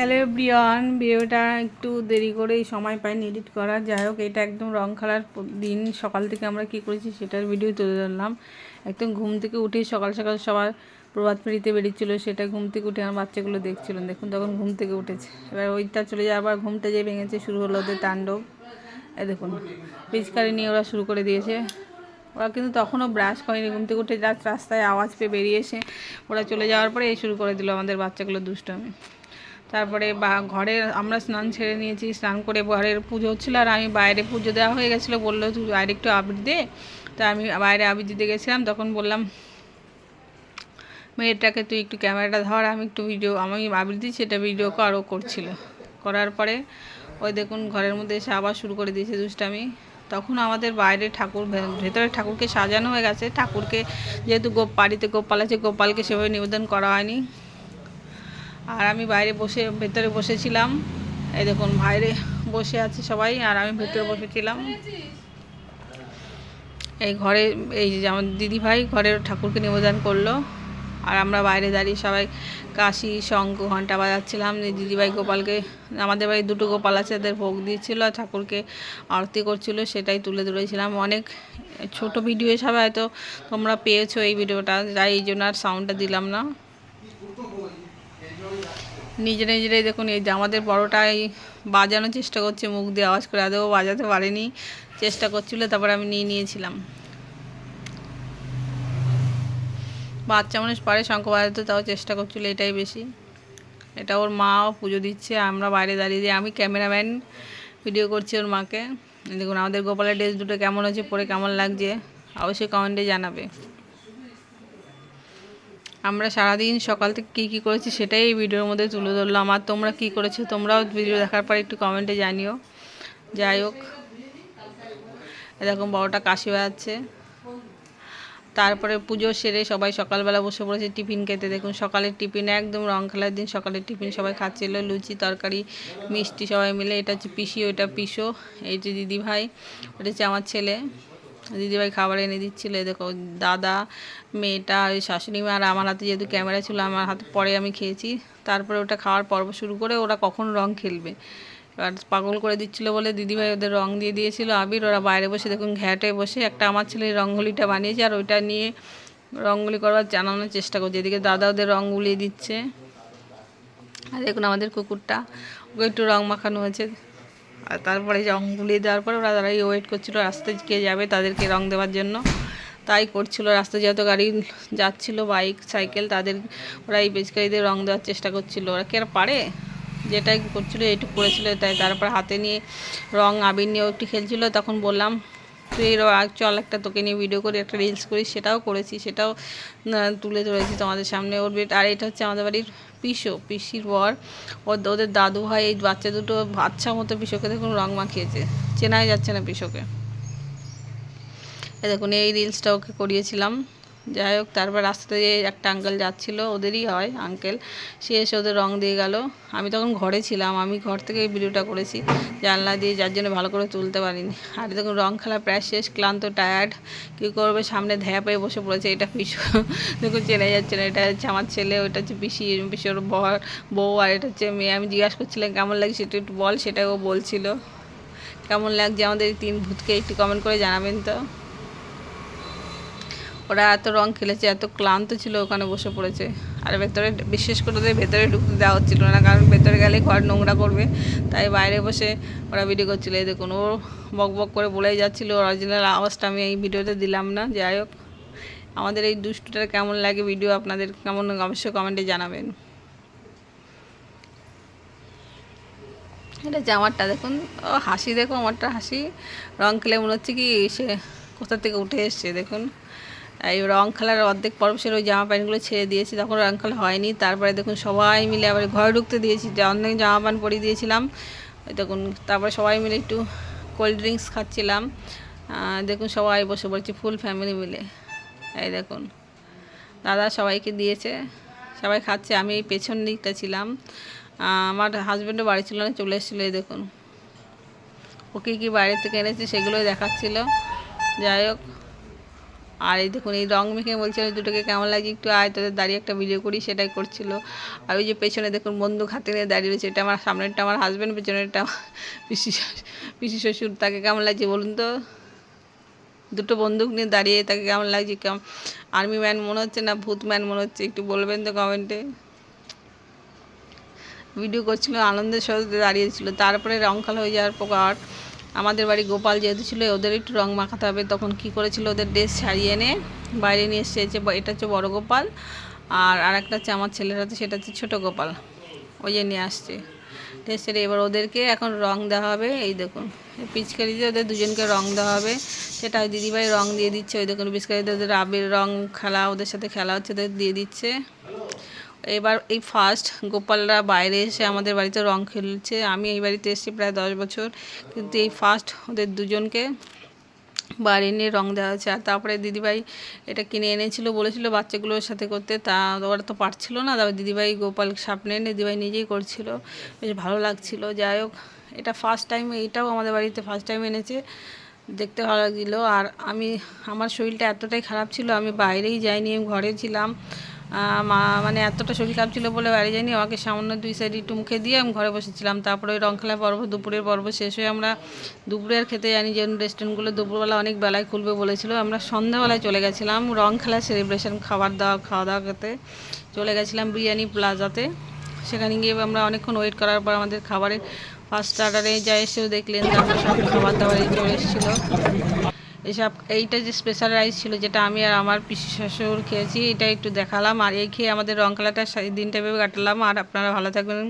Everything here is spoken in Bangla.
হ্যালো ব্রিয়ান ভিডিওটা একটু দেরি করেই সময় পাইনি এডিট করা যাই হোক, এটা একদম রং খেলার দিন। সকাল থেকে আমরা কি করেছি সেটার ভিডিও তুলে ধরলাম। একদম ঘুম থেকে উঠে সকাল সকাল সবার প্রভাত ফেরিতে বেরিয়েছিল, সেটা ঘুম থেকে উঠে আমার বাচ্চাগুলো দেখছিলেন দেখুন, তখন ঘুম থেকে উঠেছে। এবার ওইটা চলে যায় আবার ঘুমটা যে ভেঙেছে, শুরু হলো ওদের তাণ্ডব। এ দেখুন পিচকারি নিয়ে ওরা শুরু করে দিয়েছে। ওরা কিন্তু তখনও ব্রাশ করেনি। ঘুম থেকে উঠে রাস্তায় আওয়াজ পেয়ে বেরিয়ে এসে ওরা চলে যাওয়ার পরে এই শুরু করে দিল আমাদের বাচ্চাগুলো দুষ্টমি। তারপরে বা ঘরে আমরা স্নান ছেড়ে নিয়েছি, স্নান করে ঘরের পুজো হচ্ছিল আর আমি বাইরে পুজো দেওয়া হয়ে গেছিল, বলল তুই বাইরে একটু আবির দে। তা আমি বাইরে আবির দিতে গেছিলাম, তখন বললাম, মেয়েটাকে তুই একটু ক্যামেরাটা ধর, আমি একটু ভিডিও আমি আবির দিই সেটা ভিডিও আরও করছিল। করার পরে ওই দেখুন ঘরের মধ্যে এসে আবার শুরু করে দিয়েছে দুষ্টামি। তখন আমাদের বাইরে ঠাকুর, ভেতরে ঠাকুরকে সাজানো হয়ে গেছে। ঠাকুরকে যেহেতু গোপ, বাড়িতে গোপাল আছে, গোপালকে সেভাবে নিবেদন করা হয়নি। আর আমি বাইরে বসে, ভেতরে বসেছিলাম। এই দেখুন, বাইরে বসে আছে সবাই, আর আমি ভেতরে বসেছিলাম এই ঘরে, এই যে আমার দিদি ভাই ঘরের ঠাকুরকে নিবেদন করল। আর আমরা বাইরে দাঁড়িয়ে সবাই কাশি, শঙ্খ ঘণ্টা বাজাচ্ছিলাম। যে দিদিভাই গোপালকে, আমাদের বাড়ি দুটো গোপাল আছে, তাদের ভোগ দিয়েছিল, আর ঠাকুরকে আরতি করছিল, সেটাই তুলে ধরেছিলাম অনেক। ছোট ভিডিও হিসাবে হয়তো তোমরা পেয়েছ এই ভিডিওটা যাই এই জন্য আর সাউন্ডটা দিলাম না। নিজেরা নিজেরাই দেখুন, এই যে আমাদের বড়টাই বাজানোর চেষ্টা করছে, মুখ দিয়ে আওয়াজ করে, আদৌ বাজাতে পারেনি, চেষ্টা করছিল, তারপর আমি নিয়ে নিয়েছিলাম। বাচ্চা মানুষ পারে শঙ্খ বাজাতে তাও চেষ্টা করছিল, এটাই বেশি। এটা ওর মাও পুজো দিচ্ছে, আমরা বাইরে দাঁড়িয়ে দিয়ে, আমি ক্যামেরাম্যান ভিডিও করছি ওর মাকে। দেখুন, আমাদের গোপালের ড্রেস দুটো কেমন হয়েছে, পরে কেমন লাগছে, অবশ্যই কমেন্টে জানাবে। আমরা সারাদিন সকাল থেকে কী কী করেছি সেটাই এই ভিডিওর মধ্যে তুলে ধরলাম আর তোমরা কী করেছ তোমরাও ভিডিও দেখার পর একটু কমেন্টে জানিও। যাই হোক। এরকম বড়টা কাশি বাজাচ্ছে। তারপরে পুজো সেরে সবাই সকালবেলা বসে পড়েছে টিফিন খেতে। দেখুন সকালের টিফিন একদম রং খেলার দিন সকালের টিফিন সবাই খাচ্ছিল। লুচি, তরকারি, মিষ্টি সবাই মিলে। এটা হচ্ছে পিসি, ওইটা পিসো। এই যে দিদি ভাই ওটা হচ্ছে আমার ছেলে। দিদিভাই খাবার এনে দিচ্ছিল দেখো দাদা, মেয়েটা ওই শাশুড়ি মা আর আমার হাতে যেহেতু ক্যামেরা ছিল, আমার হাতে পরে আমি খেয়েছি। তারপরে ওটা খাওয়ার পর্ব শুরু করে ওরা কখন রং খেলবে। এবার পাগল করে দিচ্ছিল বলে দিদিভাই ওদের রং দিয়ে দিয়েছিল আবির। ওরা বাইরে বসে দেখুন ঘ্যাটে বসে একটা আমার ছেলে রঙ্গোলিটা বানিয়েছে আর ওইটা নিয়ে রঙ্গোলি করবার জানানোর চেষ্টা করছে। এদিকে দাদা ওদের রং গুলিয়ে দিচ্ছে। আর দেখুন আমাদের কুকুরটা, ওকে একটু রং মাখানো হয়েছে। আর তারপরে রঙ গুলিয়ে দেওয়ার পরে ওরা দাঁড়াই ওয়েট করছিল রাস্তায় কে যাবে তাদেরকে রং দেওয়ার জন্য। তাই করছিল, রাস্তায় যেহেতু গাড়ি যাচ্ছিল বাইক সাইকেল তাদের ওরা এই বেচকারিদের রং দেওয়ার চেষ্টা করছিল। ওরা কি আর পারে? যেটাই করছিল এটুকু করেছিলো, তাই তারপর হাতে নিয়ে রং আবির নিয়েও একটু খেলছিলো। তখন বললাম তুই র- চল একটা তোকে নিয়ে ভিডিও করে, একটা রিলস করি, সেটাও করেছি, সেটাও তুলে ধরেছি তোমাদের সামনে। ওর বেট আর এটা হচ্ছে আমাদের বাড়ির পিসো, পিসির বর। ওর ওদের দাদু ভাই, এই বাচ্চা দুটো বাচ্চা মতো পিসোকে দেখুন রং মাখিয়েছে। চেনাই যাচ্ছে না পিসোকে। দেখুন, এই রিলসটা ওকে করিয়েছিলাম। যাই হোক, তারপর রাস্তাতে একটা আঙ্কেল যাচ্ছিল, ওদেরই হয় আঙ্কেল সে এসে ওদের রং দিয়ে গেল। আমি তখন ঘরে ছিলাম, আমি ঘর থেকে ভিডিওটা করেছি। জানলা দিয়ে যার জন্য ভালো করে তুলতে পারিনি। আর দেখুন, রং খেলা প্রায় শেষ, ক্লান্ত টায়ার্ড কী করবে, সামনে ধ্যায়া পেয়ে বসে পড়েছে, এটা পিছু দেখুন, চেনা যাচ্ছে না, এটা হচ্ছে আমার ছেলে, ওটা হচ্ছে পিসি, পিসির বর, বউ, আর এটা হচ্ছে মেয়ে। আমি জিজ্ঞাসা করছিলাম, কেমন লাগে সেটা একটু বল? সেটা ও বলছিল। কেমন লাগছে আমাদের এই তিন ভূতকে, একটু কমেন্ট করে জানাবেন তো। ওরা এত রং খেলেছে, এত ক্লান্ত ছিল ওখানে বসে পড়েছে। আর ভেতরে, বিশেষ করে ওদের ভেতরে ঢুকতে দেওয়া হচ্ছিল না, কারণ ভেতরে গেলে ঘর নোংরা করবে। তাই বাইরে বসে ওরা ভিডিও করছিল। এই দেখুন, ও বক বক করে বলেই যাচ্ছিল অরিজিনাল আওয়াজটা আমি এই ভিডিওতে দিলাম না, যাই হোক। আমাদের এই দুষ্টুটার কেমন লাগে ভিডিও আপনাদের কেমন অবশ্যই কমেন্টে জানাবেন। এটা জামারটা দেখুন, ও হাসি, দেখো আমারটা হাসি। রং খেলে মনে হচ্ছে কি সে কোথা থেকে উঠে এসছে, দেখুন। এই রং খেলার অর্ধেক পর্ব সেরে ওই জামা প্যান্টগুলো ছেড়ে দিয়েছি, তখন রং খেলা হয়নি। তারপরে দেখুন সবাই মিলে আবার ঘরে ঢুকতে দিয়েছি অনেক জামা প্যান্ট পরিয়ে দিয়েছিলাম। দেখুন, তারপরে সবাই মিলে একটু কোল্ড ড্রিঙ্কস খাচ্ছিলাম। দেখুন সবাই বসে পড়েছি, ফুল ফ্যামিলি মিলে। এই দেখুন, দাদা সবাইকে দিয়েছে, সবাই খাচ্ছে, আমি এই পেছন দিকটা ছিলাম। আমার হাজব্যান্ডও বাড়ি ছিল না, চলে এসেছিল, এই দেখুন। ওকে কি বাইরে থেকে এনেছে সেগুলোই দেখাচ্ছিল। যাই হোক আর এই দেখুন, এই রং মেখে বলছিল দুটোকে কেমন লাগে একটু আয়, তোদের দাঁড়িয়ে একটা ভিডিও করি, সেটাই করছিল। আর ওই যে পেছনে দেখুন, বন্দুক হাতে নিয়ে দাঁড়িয়ে রয়েছে, এটা আমার সামনেরটা আমার হাজব্যান্ড পেছনেরটা পিসি পিসি শ্বশুর, তাকে কেমন লাগছে বলুন তো? দুটো বন্দুক নিয়ে দাঁড়িয়ে তাকে কেমন লাগছে? কেমন আর্মি ম্যান মনে হচ্ছে না, ভূত ম্যান মনে হচ্ছে? একটু বলবেন তো কমেন্টে ভিডিও করছিল, আনন্দের সাথে দাঁড়িয়েছিল তারপরে রং খেলা হয়ে যাওয়ার পর আমাদের বাড়ি গোপাল যেহেতু ছিল, ওদের একটু রং মাখাতে হবে। তখন কি করেছিল, ওদের ড্রেস ছাড়িয়ে এনে বাইরে নিয়ে এসেছে এটা হচ্ছে বড় গোপাল। আর আরেকটা হচ্ছে আমার ছেলের হাতে, সেটা হচ্ছে ছোটো গোপাল। ওই যে নিয়ে আসছে। ড্রেস ছেড়ে এবার ওদেরকে এখন রং দেওয়া হবে। এই দেখুন পিচকারি দিয়ে ওদের দুজনকে রং দেওয়া হবে। সেটা ওই দিদিভাই রং দিয়ে দিচ্ছে। ওই দেখুন পিচকারিতে ওদের আবির রং খেলা, ওদের সাথে খেলা হচ্ছে, ওদের দিয়ে দিচ্ছে। এবার এই ফার্স্ট গোপালরা বাইরে এসে আমাদের বাড়িতে রং খেলছে। আমি এই বাড়িতে এসেছি প্রায় দশ বছর। কিন্তু এই ফার্স্ট ওদের দুজনকে বাড়ি নিয়ে রং দেওয়া হচ্ছে আর তারপরে দিদিভাই এটা কিনে এনেছিল, বলেছিল বাচ্চাগুলোর সাথে করতে। তা ওরা তো পারছিল না। তারপর দিদিভাই গোপাল সামনে এনে দিদিভাই নিজেই করছিল। বেশ ভালো লাগছিল। যাই হোক, এটা ফার্স্ট টাইম এইটাও আমাদের বাড়িতে ফার্স্ট টাইম এনেছে। দেখতে ভালো লাগছিল। আর আমি, আমার শরীরটা এতটাই খারাপ ছিল, আমি বাইরেই যাইনি, আমি ঘরে ছিলাম। মা মানে এতটা শরীর খারাপ বলে বাইরে যাইনি, আমাকে সামান্য দুই সাইড একটু মুখে দিয়ে আমি ঘরে বসেছিলাম। তারপরে ওই রং খেলা পর্ব, দুপুরের পর্ব শেষ হয়ে আমরা দুপুরে আর খেতে জানি যে রেস্টুরেন্টগুলো দুপুরবেলা অনেক বেলায় খুলবে বলেছিল, আমরা সন্ধ্যাবেলায় চলে গেছিলাম রং খেলা সেলিব্রেশন খাবার দাওয়া, খাওয়া দাওয়া খেতে চলে গেছিলাম বিরিয়ানি প্লাজাতে সেখানে গিয়ে আমরা অনেকক্ষণ ওয়েট করার পর আমাদের খাবারের ফার্স্ট অর্ডারে যা এসেও দেখলেন, তারপর সব খাবার দাবারই চলে এসেছিল। এসব এইটা যে স্পেশাল রাইস ছিল, যেটা আমি আর আমার পিসি শ্বশুর খেয়েছি, এটা একটু দেখালাম। আর এই খেয়ে আমাদের রং খেলাটা সেই দিনটা ভেবে কাটালাম। আর আপনারা ভালো থাকবেন।